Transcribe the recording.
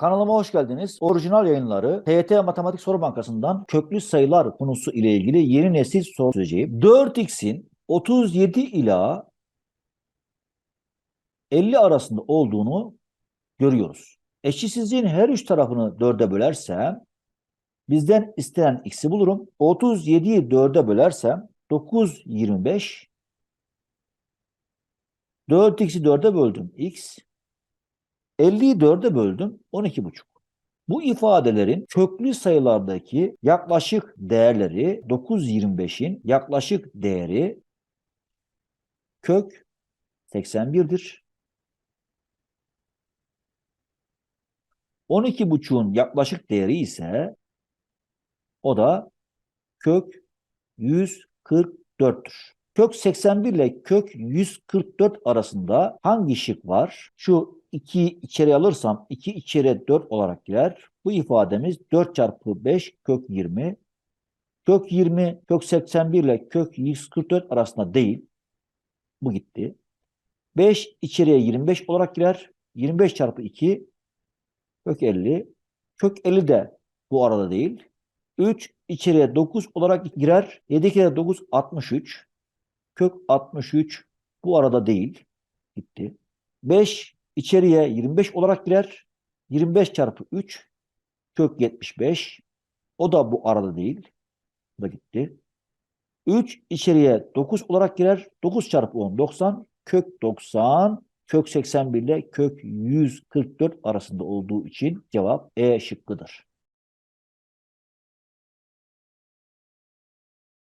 Kanalıma hoş geldiniz. Orijinal yayınları TYT Matematik Soru Bankası'ndan köklü sayılar konusu ile ilgili yeni nesil soru çözeceğim. 4x'in 37 ila 50 arasında olduğunu görüyoruz. Eşitsizliğin her üç tarafını 4'e bölersem bizden istenen x'i bulurum. 37'yi 4'e bölersem 9, 25 4x'i 4'e böldüm x 50'yi 4'e böldüm 12,5. Bu ifadelerin köklü sayılardaki yaklaşık değerleri 925'in yaklaşık değeri kök 81'dir. 12,5'un yaklaşık değeri ise o da kök 144'tür. Kök 81 ile kök 144 arasında hangi şık var? Şu 2'yi içeri alırsam 2 içeri 4 olarak girer. Bu ifademiz 4 çarpı 5 kök 20. Kök 20 kök 81 ile kök 144 arasında değil. Bu gitti. 5 içeriye 25 olarak girer. 25 çarpı 2 kök 50. Kök 50 de bu arada değil. 3 içeriye 9 olarak girer. 7 kere 9 63. Kök 63 bu arada değil. Gitti. 5 içeriye 25 olarak girer. 25 çarpı 3 kök 75. O da bu arada değil. Bu da gitti. 3 içeriye 9 olarak girer. 9 çarpı 10 90. Kök 90 kök 81 ile kök 144 arasında olduğu için cevap E şıkkıdır.